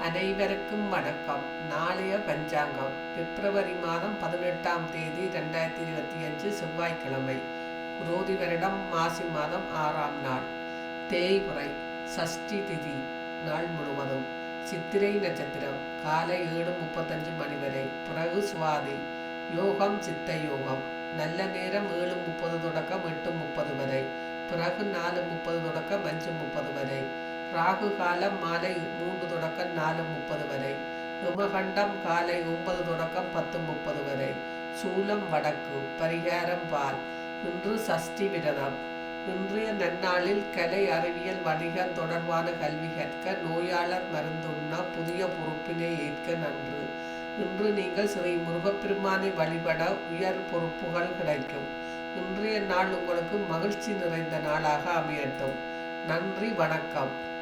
அனைவருக்கும் வணக்கம். நாளைய பஞ்சாங்கம். பிப்ரவரி மாதம் பதினெட்டாம் தேதி ரெண்டாயிரத்தி இருபத்தி அஞ்சு செவ்வாய்க்கிழமை. குரோதி வருடம் மாசி மாதம் ஆறாம் நாள். தேய்முறை சஷ்டி திதி நாள் முழுவதும். சித்திரை நட்சத்திரம் காலை ஏழு முப்பத்தஞ்சு மணி வரை. பிறகு சுவாதி யோகம் சித்த யோகம். நல்ல நேரம் ஏழு முப்பது தொடக்கம் எட்டு முப்பது வரை. பிறகு நாலு முப்பது தொடக்கம் அஞ்சு முப்பது வரை. ராகு காலம் மாலை மூன்று தொடக்கம் நாலு முப்பது வரை. உமகண்டம் காலை ஒன்பது தொடக்கம் பத்து முப்பது வரை. சூலம் வடக்கு பரிகாரம் பால். இன்று சஷ்டி விரதம். இன்றைய நன்னாளில் கலை அறிவியல் வணிகம் தொடர்பான கல்வி கற்க நோயாளர் மருந்துண்ண புதிய பொறுப்பினை ஏற்க நன்று. இன்று நீங்கள் ஸ்ரீ முருகப்பெருமானை வழிபட உயர் பொறுப்புகள் கிடைக்கும். இன்றைய நாள் உங்களுக்கு மகிழ்ச்சி நிறைந்த நாளாக அமையட்டும். நன்றி வணக்கம்.